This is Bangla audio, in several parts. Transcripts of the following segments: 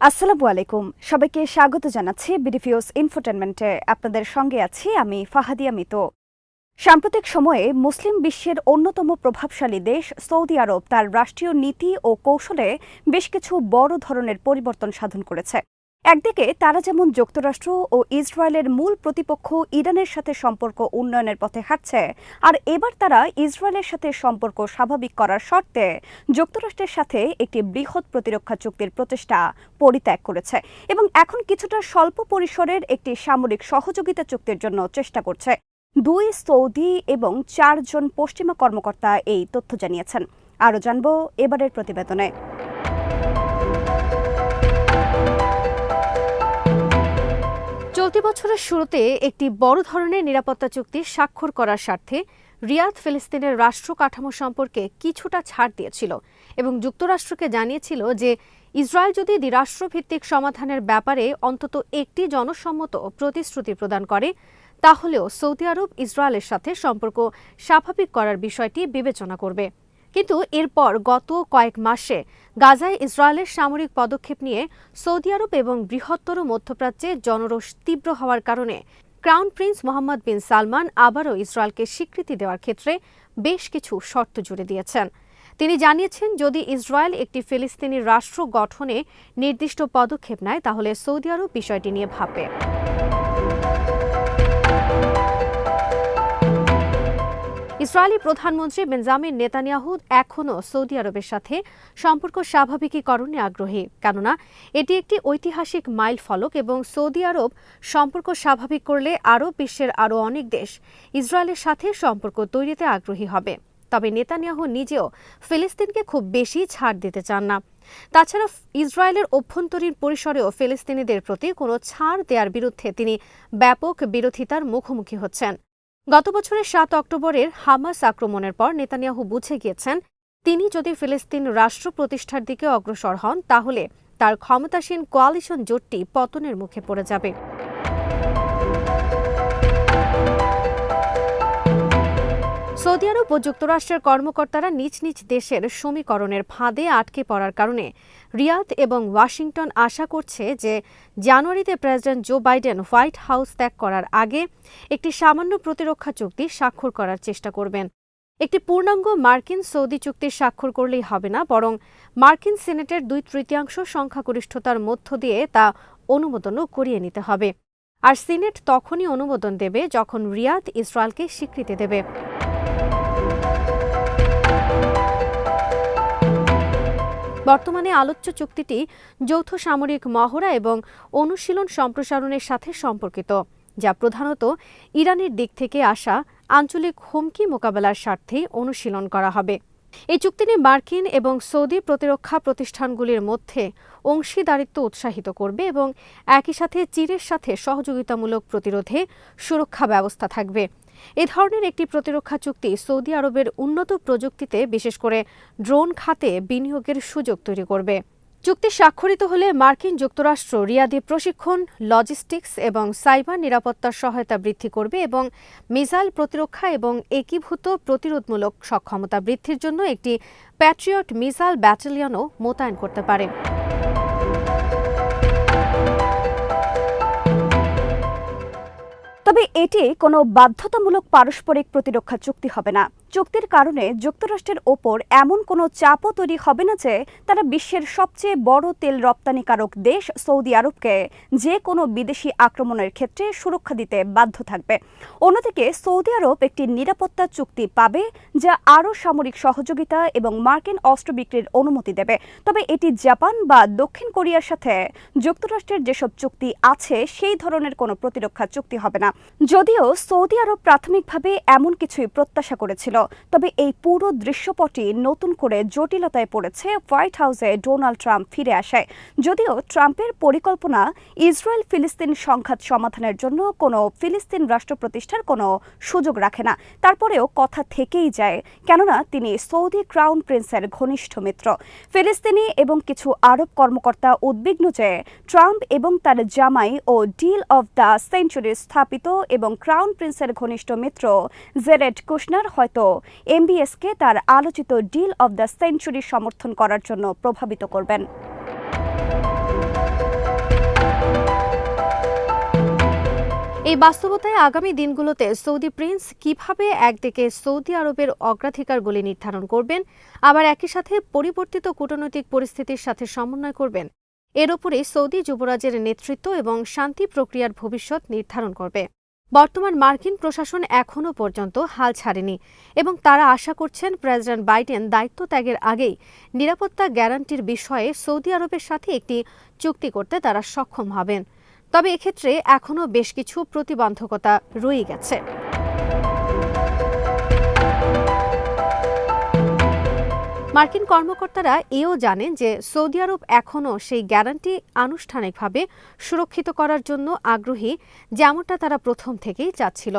আসসালামু আলাইকুম। সবাইকে স্বাগত জানাচ্ছি বিডিফিউস ইনফোটেনমেন্টে আপনাদের সঙ্গে আছি আমি ফাহাদিয়া মিত। সাম্প্রতিক সময়ে মুসলিম বিশ্বের অন্যতম প্রভাবশালী দেশ সৌদি আরব তার রাষ্ট্রীয় নীতি ও কৌশলে বেশ কিছু বড় ধরনের পরিবর্তন সাধন করেছে। একদিকে তারা যেমন যুক্তরাষ্ট্র ও ইসরায়েলের মূল প্রতিপক্ষ ইরানের সাথে সম্পর্ক উন্নয়নের পথে হাঁটছে, আর এবার তারা ইসরায়েলের সাথে সম্পর্ক স্বাভাবিক করার শর্তে যুক্তরাষ্ট্রের সাথে একটি বৃহৎ প্রতিরক্ষা চুক্তির প্রচেষ্টা পরিত্যাগ করেছে এবং এখন কিছুটা স্বল্প পরিসরের একটি সামরিক সহযোগিতা চুক্তির জন্য চেষ্টা করছে। দুই সৌদি এবং চারজন পশ্চিমা কর্মকর্তা এই তথ্য জানিয়েছেন। আরও জানব এবারের প্রতিবেদনে। চলতি বছরের শুরুতে একটি বড় ধরনের নিরাপত্তা চুক্তি স্বাক্ষর করার স্বার্থে রিয়াদ ফিলিস্তিনের রাষ্ট্র কাঠামো সম্পর্কে কিছুটা ছাড় দিয়েছিল এবং যুক্তরাষ্ট্রকে জানিয়েছিল যে ইসরায়েল যদি দ্বিরাষ্ট্রভিত্তিক সমাধানের ব্যাপারে অন্তত একটি জনসম্মত প্রতিশ্রুতি প্রদান করে, তাহলেও সৌদি আরব ইসরায়েলের সাথে সম্পর্ক স্বাভাবিক করার বিষয়টি বিবেচনা করবে। কিন্তু এরপর গত কয়েক মাসে গাজায় ইসরায়েলের সামরিক পদক্ষেপ নিয়ে সৌদি আরব এবং বৃহত্তর মধ্যপ্রাচ্যে জনরোষ তীব্র হওয়ার কারণে crown prince Mohammed bin Salman আবারও ইসরায়েলকে স্বীকৃতি দেওয়ার ক্ষেত্রে বেশ কিছু শর্ত জুড়ে দিয়েছেন। তিনি জানিয়েছেন, যদি ইসরায়েল একটি ফিলিস্তিনি রাষ্ট্র গঠনে নির্দিষ্ট পদক্ষেপ নেয়, তাহলে সৌদি আরব বিষয়টি নিয়ে ভাববে। ইসরায়েলি প্রধানমন্ত্রী বেঞ্জামিন নেতানিয়াহু এখনও সৌদি আরবের সাথে সম্পর্ক স্বাভাবিকীকরণে আগ্রহী, কেননা এটি একটি ঐতিহাসিক মাইল ফলক এবং সৌদি আরব সম্পর্ক স্বাভাবিক করলে আরও বিশ্বের আরও অনেক দেশ ইসরায়েলের সাথে সম্পর্ক তৈরিতে আগ্রহী হবে। তবে নেতানিয়াহু নিজেও ফিলিস্তিনকে খুব বেশি ছাড় দিতে চান না। তাছাড়া ইসরায়েলের অভ্যন্তরীণ পরিসরেও ফিলিস্তিনিদের প্রতি কোনো ছাড় দেওয়ার বিরুদ্ধে তিনি ব্যাপক বিরোধিতার মুখোমুখি হচ্ছেন। গত বছরের সাত অক্টোবরের হামাস আক্রমণের পর নেতানিয়াহু বুঝে গিয়েছেন, তিনি যদি ফিলিস্তিন রাষ্ট্র প্রতিষ্ঠার দিকে অগ্রসর হন, তাহলে তার ক্ষমতাসীন কোয়ালিশন জোটটি পতনের মুখে পড়ে যাবে। সৌদি আরব ও যুক্তরাষ্ট্রের কর্মকর্তারা নিজ নিজ দেশের সমীকরণের ফাঁদে আটকে পড়ার কারণে রিয়াদ এবং ওয়াশিংটন আশা করছে যে জানুয়ারিতে president Joe Biden White House ত্যাগ করার আগে একটি সামান্য প্রতিরক্ষা চুক্তি স্বাক্ষর করার চেষ্টা করবেন। একটি পূর্ণাঙ্গ মার্কিন সৌদি চুক্তি স্বাক্ষর করলেই হবে না, বরং মার্কিন সিনেটের দুই তৃতীয়াংশ সংখ্যাগরিষ্ঠতার মধ্য দিয়ে তা অনুমোদনও করিয়ে নিতে হবে। আর সিনেট তখনই অনুমোদন দেবে যখন রিয়াদ ইসরায়েলকে স্বীকৃতি দেবে। বর্তমানে আলোচ্য চুক্তিটি যৌথ সামরিক মহড়া এবং অনুশীলন সম্প্রসারণের সাথে সম্পর্কিত, যা প্রধানত ইরানের দিক থেকে আসা আঞ্চলিক হুমকি মোকাবেলার স্বার্থে অনুশীলন করা হবে। এই চুক্তিটি মার্কিন এবং সৌদি প্রতিরক্ষা প্রতিষ্ঠানগুলির মধ্যে অংশীদারিত্ব উৎসাহিত করবে এবং একই সাথে চীনের সাথে সহযোগিতামূলক প্রতিরোধে সুরক্ষা ব্যবস্থা থাকবে। এ ধরনের একটি প্রতিরক্ষা চুক্তি সৌদি আরবের উন্নত প্রযুক্তিতে, বিশেষ করে ড্রোন খাতে বিনিয়োগের সুযোগ তৈরি করবে। চুক্তি স্বাক্ষরিত হলে মার্কিন যুক্তরাষ্ট্র রিয়াদি প্রশিক্ষণ, লজিস্টিক্স এবং সাইবার নিরাপত্তার সহায়তা বৃদ্ধি করবে এবং মিসাইল প্রতিরক্ষা এবং একীভূত প্রতিরোধমূলক সক্ষমতা বৃদ্ধির জন্য একটি প্যাট্রিয়ট মিসাইল ব্যাটালিয়নও মোতায়েন করতে পারে। এটি কোনো বাধ্যতামূলক পারস্পরিক প্রতিরক্ষা চুক্তি হবে না। চুক্তির কারণে যুক্তরাষ্ট্রের ওপর এমন কোনো চাপও তৈরি হবে না যে তারা বিশ্বের সবচেয়ে বড় তেল রপ্তানিকারক দেশ সৌদি আরবকে যে কোনো বিদেশি আক্রমণের ক্ষেত্রে সুরক্ষা দিতে বাধ্য থাকবে। অন্যদিকে সৌদি আরব একটি নিরাপত্তা চুক্তি পাবে যা আরও সামরিক সহযোগিতা এবং মার্কিন অস্ত্র বিক্রির অনুমতি দেবে। তবে এটি জাপান বা দক্ষিণ কোরিয়ার সাথে যুক্তরাষ্ট্রের যেসব চুক্তি আছে, সেই ধরনের কোনো প্রতিরক্ষা চুক্তি হবে না। যদিও সৌদি আরব প্রাথমিকভাবে এমন কিছুই প্রত্যাশা করেছিল। তবে এই পুরো দৃশ্যপটই নতুন করে জটিলতায় পড়েছে। হোয়াইট হাউসে ডোনাল্ড ট্রাম্প ফিরে আসায় যদিও ট্রাম্পের পরিকল্পনা ইসরায়েল ফিলিস্তিন সংঘাত সমাধানের জন্য কোনো ফিলিস্তিন রাষ্ট্র প্রতিষ্ঠার কোনো সুযোগ রাখে না। তারপরেও কথা থেকেই যায়, কেননা তিনি সৌদি ক্রাউন প্রিন্সের ঘনিষ্ঠ মিত্র। ফিলিস্তিনি এবং কিছু আরব কর্মকর্তা উদ্বিগ্ন যে ট্রাম্প এবং তার জামাই ও ডিল অব দ্য সেঞ্চুরি স্থাপিত এবং ক্রাউন প্রিন্সের ঘনিষ্ঠ মিত্র জেরেড কুশনার হয়তো এমবিএসকে তার আলোচিত ডিল অব দ্য সেঞ্চুরি সমর্থন করার জন্য প্রভাবিত করবেন। এই বাস্তবতায় আগামী দিনগুলোতে সৌদি প্রিন্স কীভাবে একদিকে সৌদি আরবের অগ্রাধিকারগুলি নির্ধারণ করবেন, আবার একই সাথে পরিবর্তিত কূটনৈতিক পরিস্থিতির সাথে সমন্বয় করবেন, এর ওপরে সৌদি যুবরাজের নেতৃত্ব এবং শান্তি প্রক্রিয়ার ভবিষ্যৎ নির্ধারণ করবে। বর্তমান মার্কিন প্রশাসন এখনও পর্যন্ত হাল ছাড়েনি এবং তারা আশা করছেন প্রেসিডেন্ট বাইডেন দায়িত্ব ত্যাগের আগেই নিরাপত্তা গ্যারান্টির বিষয়ে সৌদি আরবের সাথে একটি চুক্তি করতে তারা সক্ষম হবেন। তবে এক্ষেত্রে এখনও বেশ কিছু প্রতিবন্ধকতা রয়ে গেছে। মার্কিন কর্মকর্তারা এও জানেন যে সৌদি আরব এখনও সেই গ্যারান্টি আনুষ্ঠানিকভাবে সুরক্ষিত করার জন্য আগ্রহী, যেমনটা তারা প্রথম থেকেই চাচ্ছিল।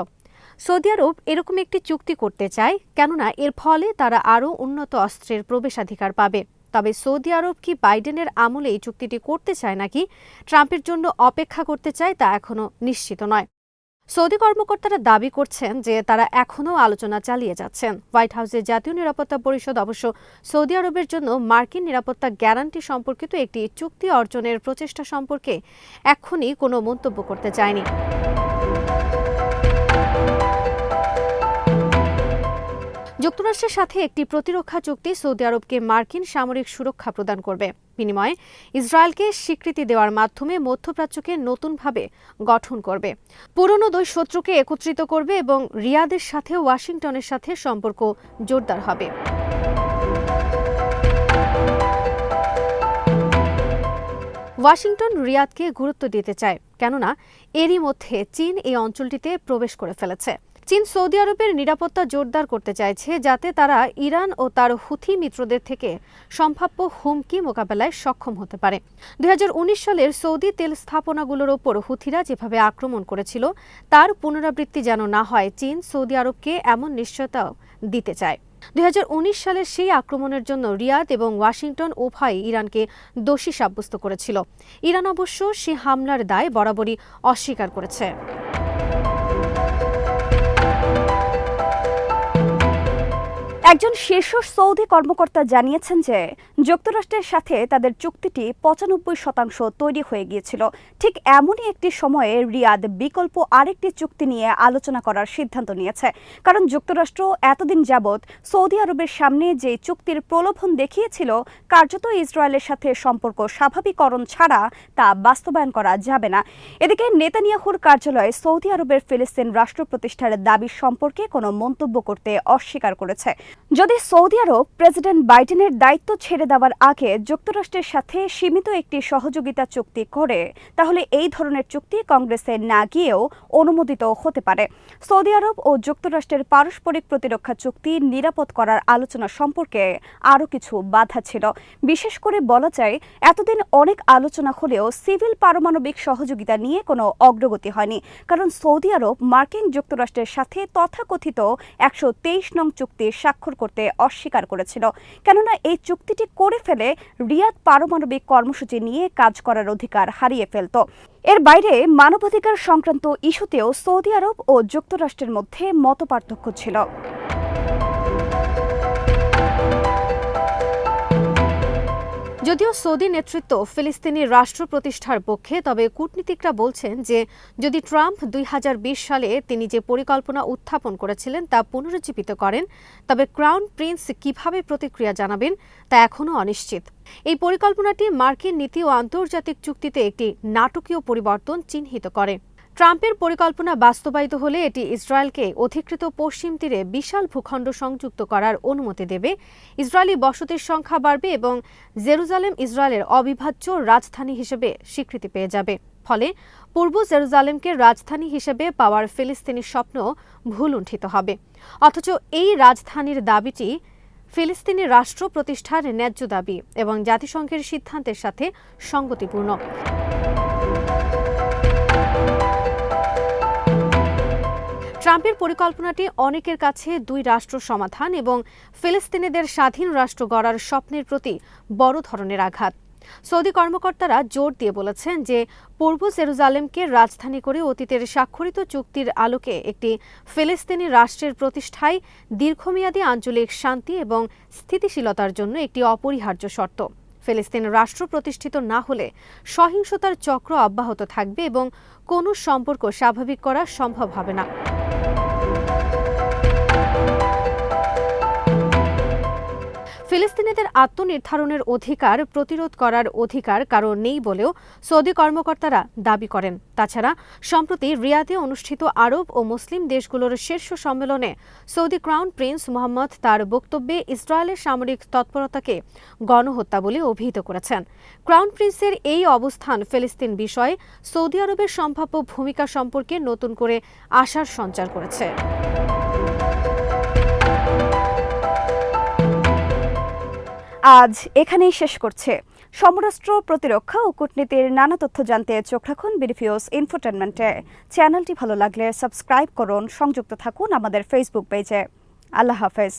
সৌদি আরব এরকম একটি চুক্তি করতে চায়, কেননা এর ফলে তারা আরও উন্নত অস্ত্রের প্রবেশাধিকার পাবে। তবে সৌদি আরব কি বাইডেনের আমলে এই চুক্তিটি করতে চায় নাকি ট্রাম্পের জন্য অপেক্ষা করতে চায় তা এখনও নিশ্চিত নয়। সৌদি কর্মকর্তারা দাবি করছেন যে তারা এখনও আলোচনা চালিয়ে যাচ্ছেন। হোয়াইট হাউসের জাতীয় নিরাপত্তা পরিষদ অবশ্য সৌদি আরবের জন্য মার্কিন নিরাপত্তা গ্যারান্টি সম্পর্কিত একটি চুক্তি অর্জনের প্রচেষ্টা সম্পর্কে এখনই কোনো মন্তব্য করতে চায়নি। যুক্তরাষ্ট্রের সাথে একটি প্রতিরক্ষা চুক্তি সৌদি আরবকে মার্কিন সামরিক সুরক্ষা প্রদান করবে। বিনিময়ে ইসরায়েলকে স্বীকৃতি দেওয়ার মাধ্যমে মধ্যপ্রাচ্যকে নতুনভাবে গঠন করবে। পুরনো দুই শত্রুকে একত্রিত করবে এবং রিয়াদের সাথে ওয়াশিংটনের সাথে সম্পর্ক জোরদার হবে। ওয়াশিংটন রিয়াদকে গুরুত্ব দিতে চায়, কেননা এরই মধ্যে চীন এই অঞ্চলটিতে প্রবেশ করে ফেলেছে। চীন সৌদি আরবের নিরাপত্তা জোরদার করতে চাইছে, যাতে তারা ইরান ও তার হুথি মিত্রদের থেকে সম্ভাব্য হুমকি মোকাবেলায় সক্ষম হতে পারে। দুই হাজার উনিশ সালের সৌদি তেল স্থাপনাগুলোর ওপর হুথিরা যেভাবে আক্রমণ করেছিল, তার পুনরাবৃত্তি যেন না হয়, চীন সৌদি আরবকে এমন নিশ্চয়তাও দিতে চায়। দুই হাজার উনিশ সালের সেই আক্রমণের জন্য রিয়াদ এবং ওয়াশিংটন উভয়ই ইরানকে দোষী সাব্যস্ত করেছিল। ইরান অবশ্য সে হামলার দায় বরাবরই অস্বীকার করেছে। একজন শীর্ষ সৌদি কর্মকর্তা জানিয়েছেন যে যুক্তরাষ্ট্রের সাথে তাদের চুক্তিটি পঁচানব্বই শতাংশ তৈরি হয়ে গিয়েছিল। ঠিক এমনই একটি সময়ে রিয়াদ বিকল্প আরেকটি চুক্তি নিয়ে আলোচনা করার সিদ্ধান্ত নিয়েছে। কারণ যুক্তরাষ্ট্র এতদিন যাবৎ সৌদি আরবের সামনে যে চুক্তির প্রলোভন দেখিয়েছিল, কার্যত ইসরায়েলের সাথে সম্পর্ক স্বাভাবিকরণ ছাড়া তা বাস্তবায়ন করা যাবে না। এদিকে নেতানিয়াহুর কার্যালয় সৌদি আরবের ফিলিস্তিন রাষ্ট্র প্রতিষ্ঠার দাবি সম্পর্কে কোনো মন্তব্য করতে অস্বীকার করেছে। যদি সৌদি আরব প্রেসিডেন্ট বাইডেনের দায়িত্ব ছেড়ে দেওয়ার আগে যুক্তরাষ্ট্রের সাথে সীমিত একটি সহযোগিতা চুক্তি করে, তাহলে এই ধরনের চুক্তি কংগ্রেসে না গিয়েও অনুমোদিত হতে পারে। সৌদি আরব ও যুক্তরাষ্ট্রের পারস্পরিক প্রতিরক্ষা চুক্তি নিরাপদ করার আলোচনা সম্পর্কে আরও কিছু বাধা ছিল। বিশেষ করে বলা যায়, এতদিন অনেক আলোচনা হলেও সিভিল পারমাণবিক সহযোগিতা নিয়ে কোনো অগ্রগতি হয়নি। কারণ সৌদি আরব মার্কিন যুক্তরাষ্ট্রের সাথে তথাকথিত একশো তেইশ নং চুক্তি স্বাক্ষর করতে অস্বীকার করেছিল। কেননা এই চুক্তিটি করে ফেলে রিয়াদ পারমাণবিক কর্মসূচি নিয়ে কাজ করার অধিকার হারিয়ে ফেলত। এর বাইরে মানবাধিকার সংক্রান্ত ইস্যুতেও সৌদি আরব ও যুক্তরাষ্ট্রের মধ্যে মতপার্থক্য ছিল। যদিও সৌদি নেতৃত্ব ফিলিস্তিনি রাষ্ট্র প্রতিষ্ঠার পক্ষে, তবে কূটনীতিকরা বলছেন যে, যদি ট্রাম্প দুই হাজার বিশ সালে তিনি যে পরিকল্পনা উত্থাপন করেছিলেন তা পুনরুজ্জীবিত করেন, তবে ক্রাউন প্রিন্স কীভাবে প্রতিক্রিয়া জানাবেন তা এখনও অনিশ্চিত। এই পরিকল্পনাটি মার্কিন নীতি ও আন্তর্জাতিক চুক্তিতে একটি নাটকীয় পরিবর্তন চিহ্নিত করে। ট্রাম্পের পরিকল্পনা বাস্তবায়িত হলে এটি ইসরায়েলকে অধিকৃত পশ্চিম তীরে বিশাল ভূখণ্ড সংযুক্ত করার অনুমতি দেবে। ইসরায়েলি বসতির সংখ্যা বাড়বে এবং জেরুজালেম ইসরায়েলের অবিভাজ্য রাজধানী হিসেবে স্বীকৃতি পেয়ে যাবে। ফলে পূর্ব জেরুজালেমকে রাজধানী হিসেবে পাওয়ার ফিলিস্তিনি স্বপ্ন ভুলুণ্ঠিত হবে। অথচ এই রাজধানীর দাবিটি ফিলিস্তিনি রাষ্ট্র প্রতিষ্ঠার ন্যায্য দাবি এবং জাতিসংঘের সিদ্ধান্তের সাথে সঙ্গতিপূর্ণ। ট্রাম্পের পরিকল্পনাটি অনেকের কাছে দুই রাষ্ট্র সমাধান এবং ফিলিস্তিনিদের স্বাধীন রাষ্ট্র গড়ার স্বপ্নের প্রতি বড় ধরনের আঘাত। সৌদি কর্মকর্তারা জোর দিয়ে বলেছেন যে, পূর্ব জেরুজালেমকে রাজধানী করে অতীতের স্বাক্ষরিত চুক্তির আলোকে একটি ফিলিস্তিনি রাষ্ট্রের প্রতিষ্ঠায় দীর্ঘমেয়াদী আঞ্চলিক শান্তি এবং স্থিতিশীলতার জন্য একটি অপরিহার্য শর্ত। ফিলিস্তিন রাষ্ট্র প্রতিষ্ঠিত না হলে সহিংসতার চক্র অব্যাহত থাকবে এবং কোনো সম্পর্ক স্বাভাবিক করা সম্ভব হবে না। ফিলিস্তিনিদের আত্মনির্ধারণের অধিকার প্রতিরোধ করার অধিকার কারও নেই বলেও সৌদি কর্মকর্তারা দাবি করেন। তাছাড়া, সম্প্রতি রিয়াদে অনুষ্ঠিত আরব ও মুসলিম দেশগুলোর শীর্ষ সম্মেলনে সৌদি ক্রাউন প্রিন্স মোহাম্মদ তার বক্তব্যে ইসরায়েলের সামরিক তৎপরতাকে গণহত্যা বলে অভিহিত করেছেন। ক্রাউন প্রিন্সের এই অবস্থান ফিলিস্তিন বিষয়ে সৌদি আরবের সম্ভাব্য ভূমিকা সম্পর্কে নতুন করে আশার সঞ্চার করেছে। আজ এখানেই শেষ করছে। সমরাষ্ট্র প্রতিরক্ষা ও কূটনীতির নানা তথ্য জানতে চোখ রাখুন বিডিফিউস ইনফোটেনমেন্টে। চ্যানেলটি ভালো লাগলে সাবস্ক্রাইব করুন, সংযুক্ত থাকুন আমাদের ফেসবুক পেজে আল্লাহ হাফেজ।